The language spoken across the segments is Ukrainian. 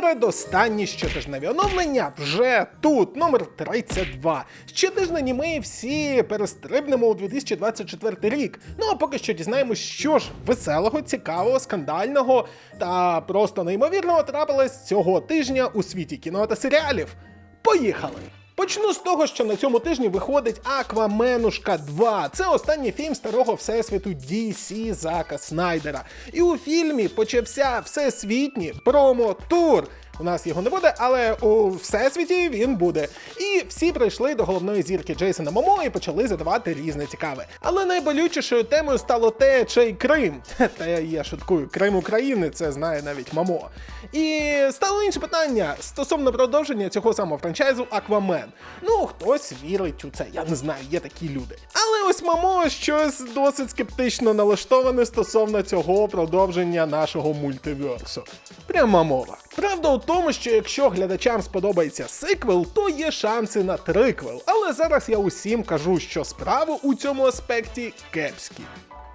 передостанні щотижневі оновлення вже тут, номер 32. Щотижнені ми всі перестрибнемо у 2024 рік. Ну а поки що дізнаємось, що ж веселого, цікавого, скандального та просто неймовірного трапилось цього тижня у світі кіно та серіалів. Поїхали! Почну з того, що на цьому тижні виходить Акваменушка 2. Це останній фільм старого всесвіту DC Зака Снайдера. І у фільмі почався всесвітній промо-тур. У нас його не буде, але у всесвіті він буде. І всі прийшли до головної зірки Джейсона Момо і почали задавати різне цікаве. Але найболючішою темою стало те, чий Крим. Та я, шуткую, Крим України, це знає навіть Момо. І стало інше питання стосовно продовження цього самого франчайзу Аквамен. Ну, хтось вірить у це, я не знаю, є такі люди. Але ось Момо щось досить скептично налаштоване стосовно цього продовження нашого мультиверсу. Пряма мова. Правда у тому, що якщо глядачам сподобається сиквел, то є шанси на триквел. Але зараз я усім кажу, що справи у цьому аспекті кепські.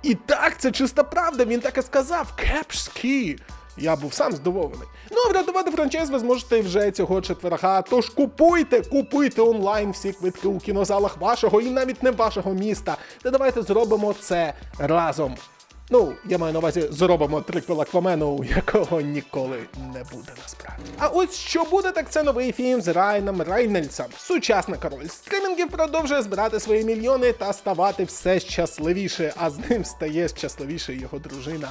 І так, це чиста правда, він так і сказав. Кепські. Я був сам здивований. Ну а врятувати франчайз ви зможете вже цього четверга. Тож купуйте, купуйте онлайн всі квитки у кінозалах вашого і навіть не вашого міста. Та давайте зробимо це разом. Ну, я маю на увазі, зробимо триквел Аквамену, якого ніколи не буде насправді. А ось що буде, так це новий фільм з Райаном Рейнольдсом. Сучасна король стрімінгів продовжує збирати свої мільйони та ставати все щасливіше, а з ним стає щасливіше його дружина.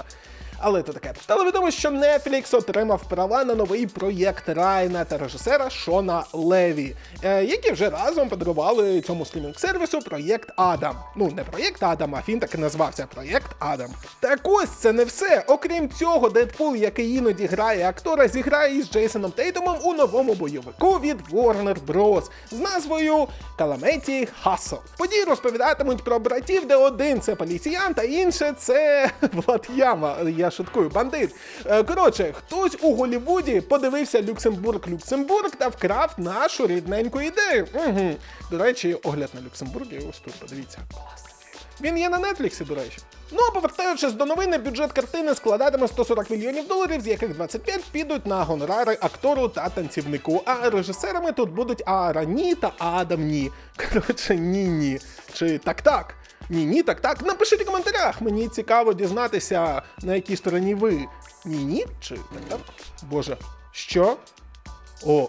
Але то таке. Стало відомо, що Netflix отримав права на новий проєкт Райна та режисера Шона Леві, е, які вже разом подарували цьому стрімінг-сервісу проєкт Адам. Ну, не проєкт Адам, а фільм так і назвався проєкт Адам. Так ось це не все. Окрім цього, Дедпул, який іноді грає актора, зіграє із Джейсоном Тейтумом у новому бойовику від Warner Bros. з назвою Calamity Hustle. Події розповідатимуть про братів, де один це поліціян, та інше це Влад Яма. Я шуткую, бандит. Е, Коротше, хтось у Голлівуді подивився Люксембург Люксембург та вкрав нашу рідненьку ідею. Угу. До речі, огляд на Люксембург, ось тут подивіться. Він є на Нетфліксі, до речі. Ну а повертаючись до новини, бюджет картини складатиме 140 мільйонів доларів, з яких 25 підуть на гонорари актору та танцівнику. А режисерами тут будуть Аарані та Адам Ні. Коротше, ні-ні. Чи так-так. Ні, ні, так, так. Напишіть у коментарях. Мені цікаво дізнатися, на якій стороні ви. Ні, ні, чи так, так. Боже, що? О,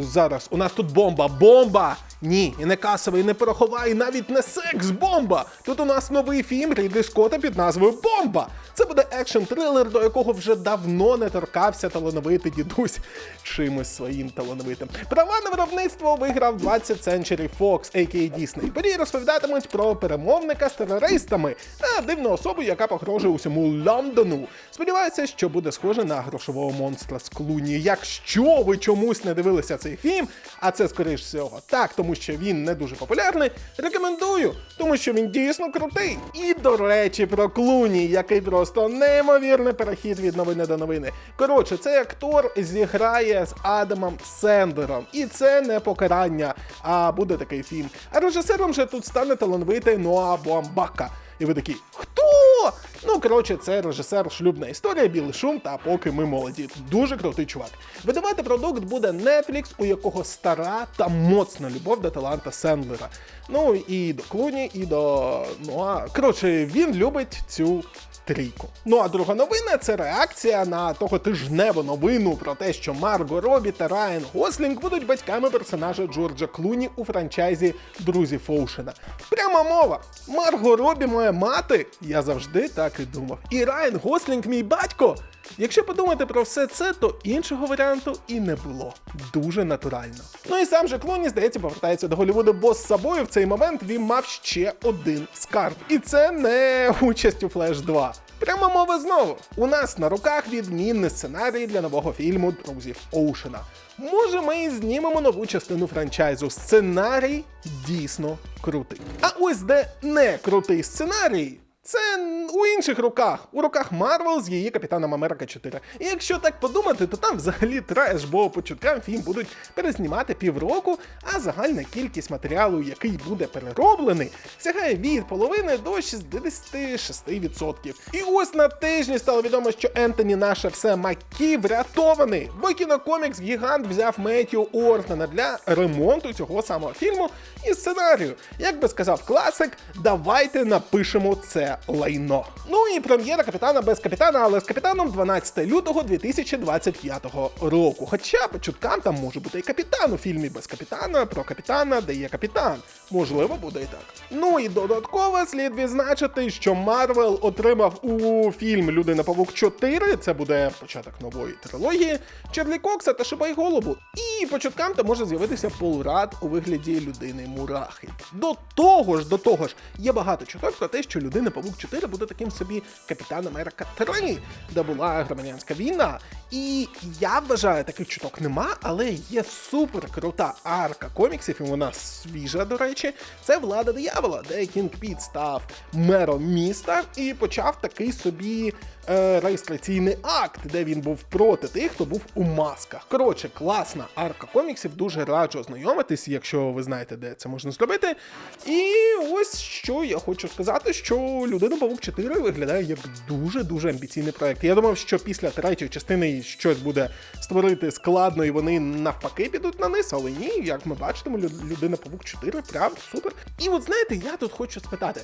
зараз у нас тут бомба. Бомба! Ні, і не касова, і не порохова, і навіть не секс-бомба. Тут у нас новий фільм Рідлі Скотта під назвою Бомба. Це буде екшн-трилер, до якого вже давно не торкався талановитий дідусь чимось своїм талановитим. Права на виробництво виграв 20th Century Fox, a.k.a. Disney. Події розповідатимуть про перемовника з терористами та дивну особу, яка погрожує усьому Лондону. Сподіваюся, що буде схоже на грошового монстра з Клуні. Якщо ви чомусь не дивилися цей фільм, а це скоріш всього так, тому що він не дуже популярний, рекомендую, тому що він дійсно крутий. І до речі, про Клуні, який просто неймовірний перехід від новини до новини. Коротше, цей актор зіграє з Адамом Сендером, і це не покарання, а буде такий фільм. А режисером же тут стане талановитий Ноа Буамбака. І ви такі, хто? Ну, коротше, це режисер шлюбна історія, білий шум та поки ми молоді. Дуже крутий чувак. Видавати продукт буде Netflix, у якого стара та моцна любов до таланта Сендлера. Ну і до Клуні, і до Нуа. Коротше, він любить цю трійку. Ну а друга новина це реакція на того тижневу новину про те, що Марго Робі та Райан Гослінг будуть батьками персонажа Джорджа Клуні у франчайзі Друзі Фоушена. Пряма мова. Марго Робі моя мати. Я завжди так і думав. І Райан Гослінг мій батько. Якщо подумати про все це, то іншого варіанту і не було. Дуже натурально. Ну і сам же Клуні, здається, повертається до Голлівуду, бо з собою в цей момент він мав ще один скарб. І це не участь у Флеш 2. Прямо мова знову. У нас на руках відмінний сценарій для нового фільму Друзів Оушена. Може, ми і знімемо нову частину франчайзу. Сценарій дійсно крутий. А ось де не крутий сценарій. Це у інших руках, у руках Марвел з її Капітаном Америка 4. І якщо так подумати, то там взагалі треш, бо по чуткам фільм будуть перезнімати півроку, а загальна кількість матеріалу, який буде перероблений, сягає від половини до 66%. І ось на тижні стало відомо, що Ентоні наше все Макі врятований, бо кінокомікс гігант взяв Меттю Ортона для ремонту цього самого фільму і сценарію. Як би сказав класик, давайте напишемо це лайно. Ну і прем'єра капітана без капітана, але з капітаном 12 лютого 2025 року. Хоча по чуткам там може бути і капітан у фільмі без капітана, про капітана, де є капітан. Можливо, буде і так. Ну і додатково слід відзначити, що Марвел отримав у фільм Людина Павук 4. Це буде початок нової трилогії. Чарлі Кокса та Шибай Голубу. І по чуткам там може з'явитися Пол Рад у вигляді людини Мурахи. До того ж, до того ж, є багато чуток про те, що людина Павук 4 буде таким собі Капітан Америка 3, де була громадянська війна. І я вважаю, таких чуток нема, але є супер крута арка коміксів, і вона свіжа, до речі. Це влада диявола, де Кінг Піт став мером міста і почав такий собі е, реєстраційний акт, де він був проти тих, хто був у масках. Коротше, класна арка коміксів, дуже раджу ознайомитись, якщо ви знаєте, де це можна зробити. І ось що я хочу сказати, що Людина Павук 4 виглядає як дуже-дуже амбіційний проект. Я думав, що після третьої частини щось буде створити складно, і вони навпаки підуть на низ, але ні, як ми бачимо, Лю- Людина Павук 4 прям супер. І от знаєте, я тут хочу спитати.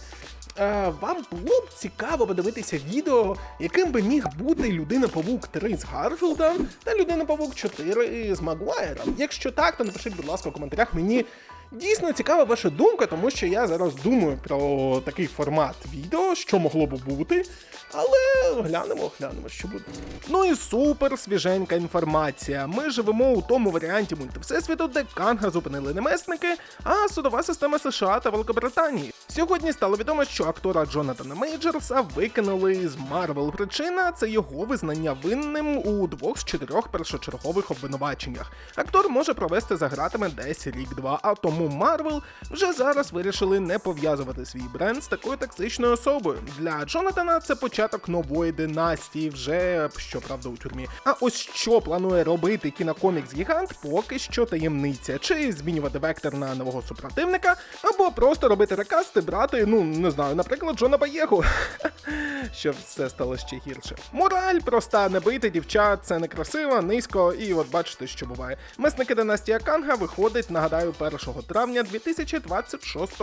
Е, вам було б цікаво подивитися відео, яким би міг бути людина Павук 3 з Гарфілдом та людина Павук 4 з Магуайром. Якщо так, то напишіть, будь ласка, у коментарях мені. Дійсно цікава ваша думка, тому що я зараз думаю про такий формат відео, що могло б бути. Але глянемо, глянемо, що буде. Ну і супер свіженька інформація. Ми живемо у тому варіанті мультивсесвіту, де Канга зупинили немесники, а судова система США та Великобританії. Сьогодні стало відомо, що актора Джонатана Мейджерса викинули з Марвел. Причина це його визнання винним у двох з чотирьох першочергових обвинуваченнях. Актор може провести за гратами десь рік-два, а тому Марвел вже зараз вирішили не пов'язувати свій бренд з такою токсичною особою. Для Джонатана це початок нової династії, вже щоправда у тюрмі. А ось що планує робити кінокомікс гігант, поки що таємниця, чи змінювати вектор на нового супротивника, або просто робити рекасти, брати, ну не знаю, наприклад, Джона Баєгу. Щоб все стало ще гірше. Мораль проста, не бити дівчат, це некрасиво, низько, і от бачите, що буває. Месники династія Канга виходить, нагадаю, 1 травня 2026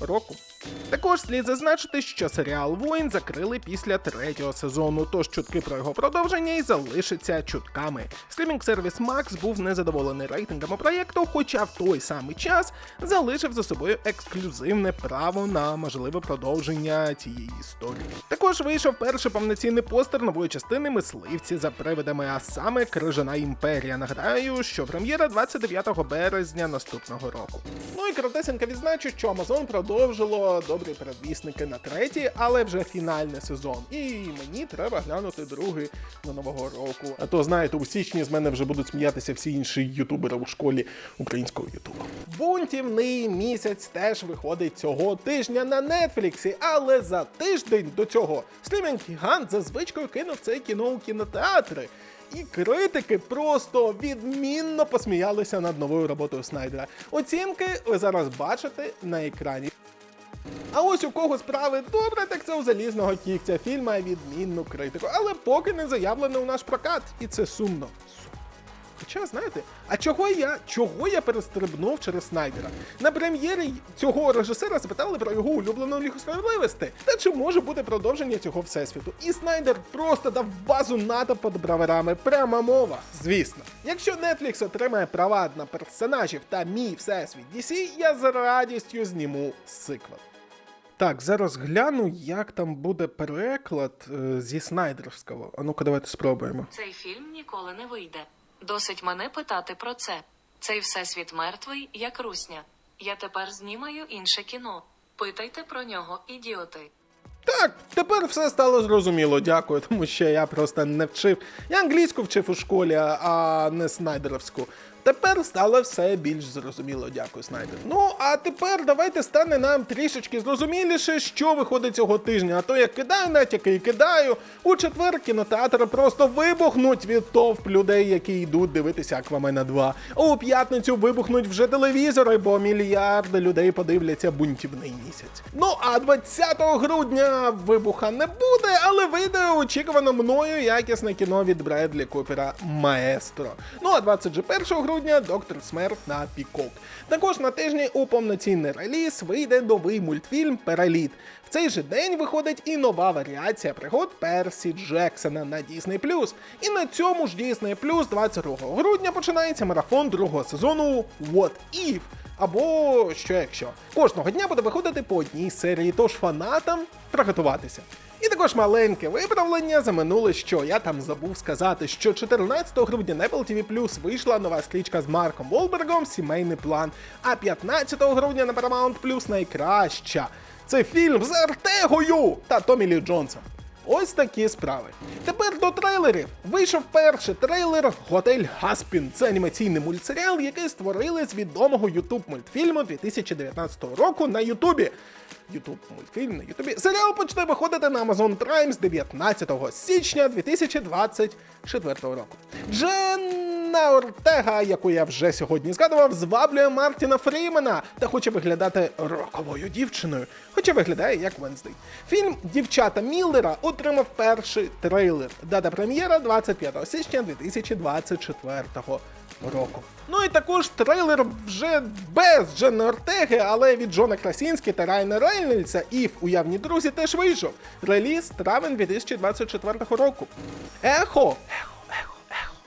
року. Також слід зазначити, що серіал Воїн закрили після третього сезону, тож чутки про його продовження і залишаться чутками. Стрімінг сервіс Max був незадоволений рейтингами проєкту, хоча в той самий час залишив за собою ексклюзивне право на можливе продовження цієї історії. Також вийшов перший повноцінний постер нової частини мисливці за привидами, а саме Крижана імперія. Нагадаю, що прем'єра 29 березня наступного року. Ну і коротесенько відзначу, що Amazon продовжило добрі передвісники на третій, але вже фінальний сезон. І мені треба глянути другий до нового року. А то знаєте, у січні з мене вже будуть сміятися всі інші ютубери у школі українського ютубу. Бунтівний місяць теж виходить цього тижня на Нетфліксі, але за тиждень до цього стрімінг гігант за звичкою кинув це кіно у кінотеатри. І критики просто відмінно посміялися над новою роботою Снайдера. Оцінки ви зараз бачите на екрані. А ось у кого справи добре, так це у залізного кігтя. Фільм має відмінну критику, але поки не заявлено у наш прокат, і це. Сумно. Хоча, знаєте, а чого я чого я перестрибнув через Снайдера? На прем'єрі цього режисера запитали про його улюблену лігу справедливості. Та чи може бути продовження цього всесвіту? І Снайдер просто дав базу НАТО під браверами. Пряма мова. Звісно. Якщо Netflix отримає права на персонажів та мій всесвіт DC, я з радістю зніму сиквел. Так, зараз гляну, як там буде переклад е, зі Снайдерського. А ну-ка, давайте спробуємо. Цей фільм ніколи не вийде. Досить мене питати про це. Цей всесвіт мертвий, як русня. Я тепер знімаю інше кіно. Питайте про нього, ідіоти. Так, тепер все стало зрозуміло, дякую, тому що я просто не вчив. Я англійську вчив у школі, а не снайдеровську. Тепер стало все більш зрозуміло, дякую, Снайдер. Ну, а тепер давайте стане нам трішечки зрозуміліше, що виходить цього тижня. А то я кидаю натяки і кидаю. У четвер кінотеатри просто вибухнуть від товп людей, які йдуть дивитися Аквамена 2. А у п'ятницю вибухнуть вже телевізори, бо мільярди людей подивляться бунтівний місяць. Ну а 20 грудня вибуха не буде, але вийде очікувано мною якісне кіно від Бредлі Купера Маестро. Ну а 21 грудня Доктор Смерть на Пікок. Також на тижні у повноцінний реліз вийде новий мультфільм Переліт. В цей же день виходить і нова варіація пригод Персі Джексона на Disney+. І на цьому ж Disney+, 22 грудня починається марафон другого сезону What If. Або що якщо. Кожного дня буде виходити по одній серії, тож фанатам приготуватися. І також маленьке виправлення за минуле, що я там забув сказати, що 14 грудня на Apple TV Plus вийшла нова стрічка з Марком Волбергом Сімейний план. А 15 грудня на Paramount Plus найкраща. Це фільм з Артегою та Томі Лі Джонсом. Ось такі справи. Тепер до трейлерів. Вийшов перший трейлер Готель Гаспін. Це анімаційний мультсеріал, який створили з відомого ютуб мультфільму 2019 року на Ютубі. Ютуб мультфільм на Ютубі. Серіал почне виходити на Amazon Prime з 19 січня 2024 року. Дженна Ортега, яку я вже сьогодні згадував, зваблює Мартіна Фрімена та хоче виглядати роковою дівчиною, хоча виглядає як Венздей. Фільм Дівчата Міллера отримав перший трейлер. Дата прем'єра 25 січня 2024 року. Ну і також трейлер вже без Дженни Ортеги, але від Джона Красінські та Райана Рейнольдса і в уявні друзі теж вийшов. Реліз травень 2024 року. Ехо, ехо.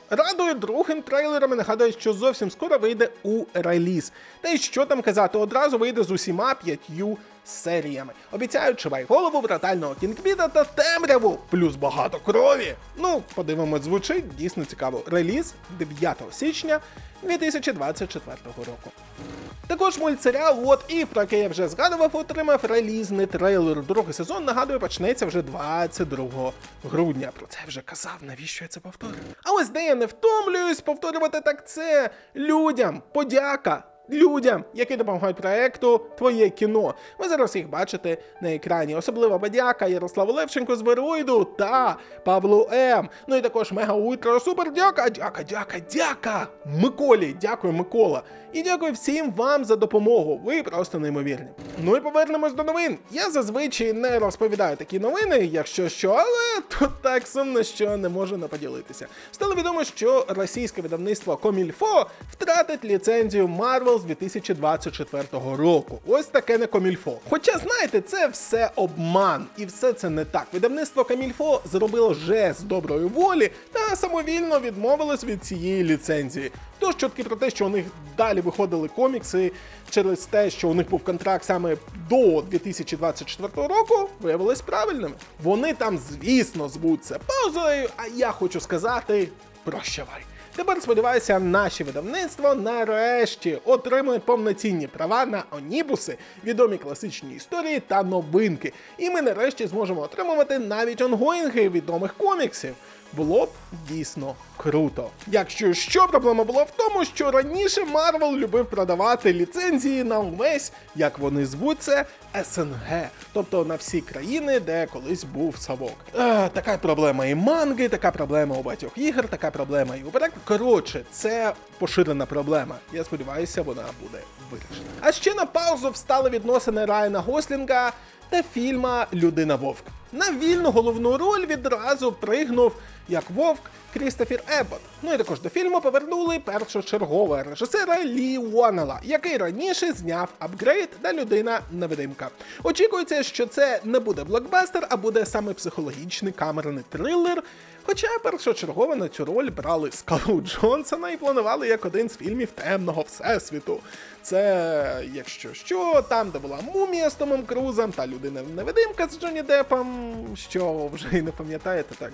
Радує другим трейлером і нагадує, що зовсім скоро вийде у реліз. Та й що там казати, одразу вийде з усіма п'ятью серіями. Обіцяють чувай голову брутального кінгпіда та темряву, плюс багато крові. Ну, подивимось, звучить дійсно цікаво. Реліз 9 січня 2024 року. Також мультсеріал What If, про який я вже згадував, отримав релізний трейлер. Другий сезон, нагадую, почнеться вже 22 грудня. Про це я вже казав, навіщо я це повторюю? А ось де я не втомлююсь повторювати так це людям. Подяка. Людям, які допомагають проекту Твоє кіно. Ви зараз їх бачите на екрані. Особливо Бадяка, Ярославу Левченко з Вероїду та Павлу М. Ну і також мега ультра супер дяка, дяка, дяка, дяка. Миколі, дякую, Микола. І дякую всім вам за допомогу. Ви просто неймовірні. Ну і повернемось до новин. Я зазвичай не розповідаю такі новини, якщо що, але тут так сумно, що не можу не поділитися. Стало відомо, що російське видавництво Комільфо втратить ліцензію Marvel з 2024 року. Ось таке не Комільфо. Хоча, знаєте, це все обман, і все це не так. Видавництво Комільфо зробило жест доброї волі та самовільно відмовилось від цієї ліцензії. Тож чутки про те, що у них далі виходили комікси через те, що у них був контракт саме до 2024 року, виявились правильними. Вони там, звісно, звуться паузою, а я хочу сказати прощавай. Тепер сподіваюся, наші видавництво нарешті отримують повноцінні права на онібуси, відомі класичні історії та новинки. І ми нарешті зможемо отримувати навіть онгоїнги відомих коміксів. Було б дійсно круто. Якщо що, проблема була в тому, що раніше Марвел любив продавати ліцензії на увесь, як вони звуться, СНГ, тобто на всі країни, де колись був Савок. Е, така проблема і манги, така проблема у багатьох ігор, така проблема і у проекту. Коротше, це поширена проблема. Я сподіваюся, вона буде вирішена. А ще на паузу встали відносини Райана Гослінга та фільма Людина Вовк. На вільну головну роль відразу пригнув як вовк Крістофер Еббот. Ну і також до фільму повернули першочергового режисера Лі Уаннела, який раніше зняв апгрейд та людина невидимка. Очікується, що це не буде блокбастер, а буде саме психологічний камерний трилер. Хоча першочергово на цю роль брали Скалу Джонсона і планували як один з фільмів темного всесвіту. Це, якщо що, там, де була мумія з Томом Крузом та людина невидимка з Джонні Деппом, що вже й не пам'ятаєте так.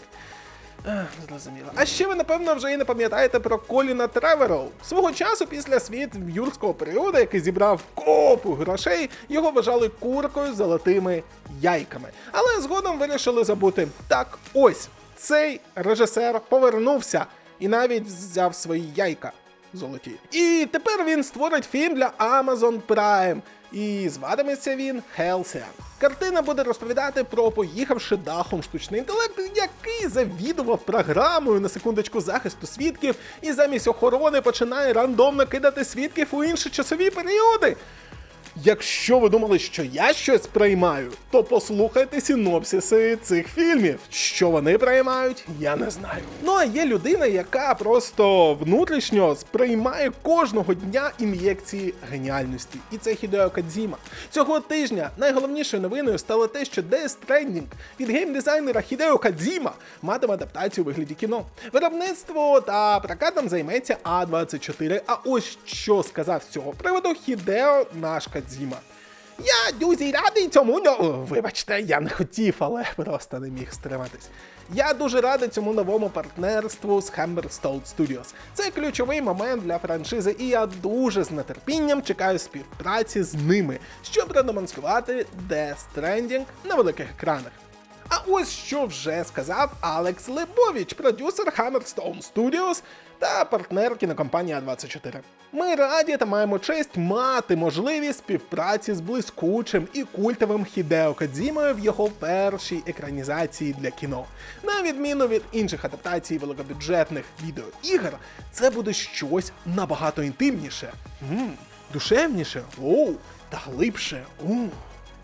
Зрозуміло. А ще ви, напевно, вже і не пам'ятаєте про Коліна Тревероу. Свого часу після світ юрського періоду, який зібрав копу грошей, його вважали куркою з золотими яйками. Але згодом вирішили забути. Так, ось цей режисер повернувся і навіть взяв свої яйка золоті. І тепер він створить фільм для Amazon Prime. І зватиметься він Halcyon. Картина буде розповідати про поїхавши дахом штучний інтелект, який завідував програмою на секундочку захисту свідків, і замість охорони починає рандомно кидати свідків у інші часові періоди. Якщо ви думали, що я щось приймаю, то послухайте синопсиси цих фільмів. Що вони приймають, я не знаю. Ну а є людина, яка просто внутрішньо сприймає кожного дня ін'єкції геніальності. І це Хідео Кадзіма. Цього тижня найголовнішою новиною стало те, що Death Stranding від геймдизайнера Хідео Кадзіма матиме адаптацію у вигляді кіно. Виробництво та прокатом займеться А24. А ось що сказав з цього приводу Хідео наш Кадзіма. Я дуже радий цьому. но- О, Вибачте, я не хотів, але просто не міг стриматись. Я дуже радий цьому новому партнерству з Hammerstone Studios. Це ключовий момент для франшизи, і я дуже з нетерпінням чекаю співпраці з ними, щоб продемонструвати Death Stranding на великих екранах. А ось що вже сказав Алекс Лебович, продюсер Hammerstone Studios та партнер кінокомпанії А24. Ми раді та маємо честь мати можливість співпраці з блискучим і культовим Хідео Кадзімою в його першій екранізації для кіно. На відміну від інших адаптацій великобюджетних відеоігр, це буде щось набагато інтимніше, м душевніше, оу, та глибше. У.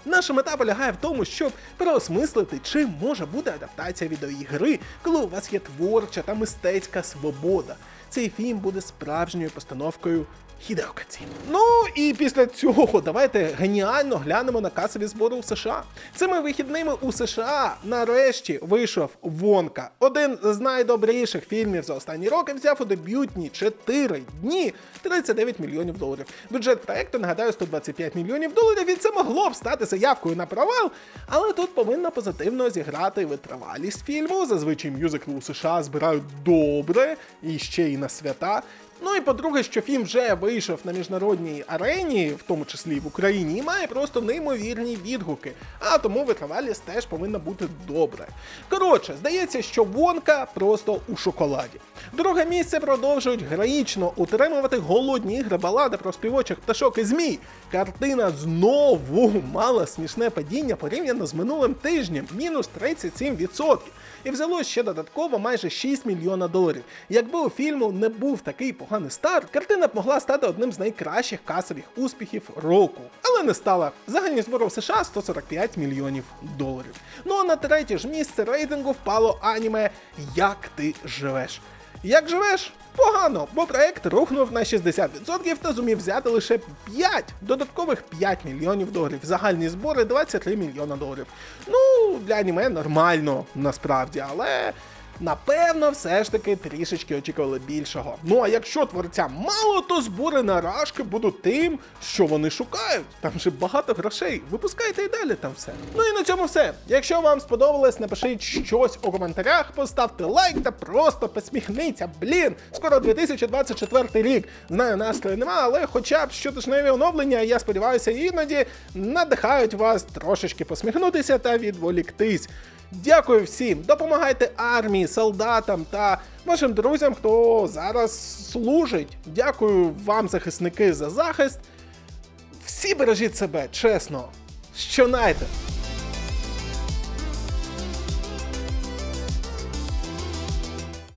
Наша мета полягає в тому, щоб переосмислити, чим може бути адаптація відеоігри, коли у вас є творча та мистецька свобода. Цей фільм буде справжньою постановкою Хідео Кадзіми. Ну і після цього давайте геніально глянемо на касові збори у США. Цими вихідними у США нарешті вийшов Вонка. Один з найдобріших фільмів за останні роки взяв у дебютні 4 дні 39 мільйонів доларів. Бюджет проекту, нагадаю, 125 мільйонів доларів, і це могло б стати заявкою на провал, але тут повинна позитивно зіграти витривалість фільму. Зазвичай мюзикли у США збирають добре і ще й на свята. Ну і по-друге, що фільм вже вийшов на міжнародній арені, в тому числі в Україні, і має просто неймовірні відгуки. А тому витривалість теж повинна бути добре. Коротше, здається, що Вонка просто у шоколаді. Друге місце продовжують героїчно утримувати голодні ігри балади про співочих пташок і змій. Картина знову мала смішне падіння порівняно з минулим тижнем, мінус 37%. І взяло ще додатково майже 6 мільйона доларів. Якби у фільму не був такий поганий старт, картина б могла стати одним з найкращих касових успіхів року. Але не стала. Загальні збори в США 145 мільйонів доларів. Ну а на третє ж місце рейтингу впало аніме Як ти живеш. Як живеш? Погано, бо проект рухнув на 60% та зумів взяти лише 5, додаткових 5 мільйонів доларів. Загальні збори 23 мільйона доларів. Ну, для аніме нормально насправді, але. Напевно, все ж таки трішечки очікували більшого. Ну а якщо творцям мало, то збори на рашки будуть тим, що вони шукають. Там же багато грошей. Випускайте і далі там все. Ну і на цьому все. Якщо вам сподобалось, напишіть щось у коментарях, поставте лайк та просто посміхніться. Блін, скоро 2024 рік. Знаю, настрою нема, але хоча б щотижневі оновлення, я сподіваюся, іноді надихають вас трошечки посміхнутися та відволіктись. Дякую всім, допомагайте армії, солдатам та вашим друзям, хто зараз служить. Дякую вам, захисники, за захист. Всі бережіть себе, чесно. Що найте.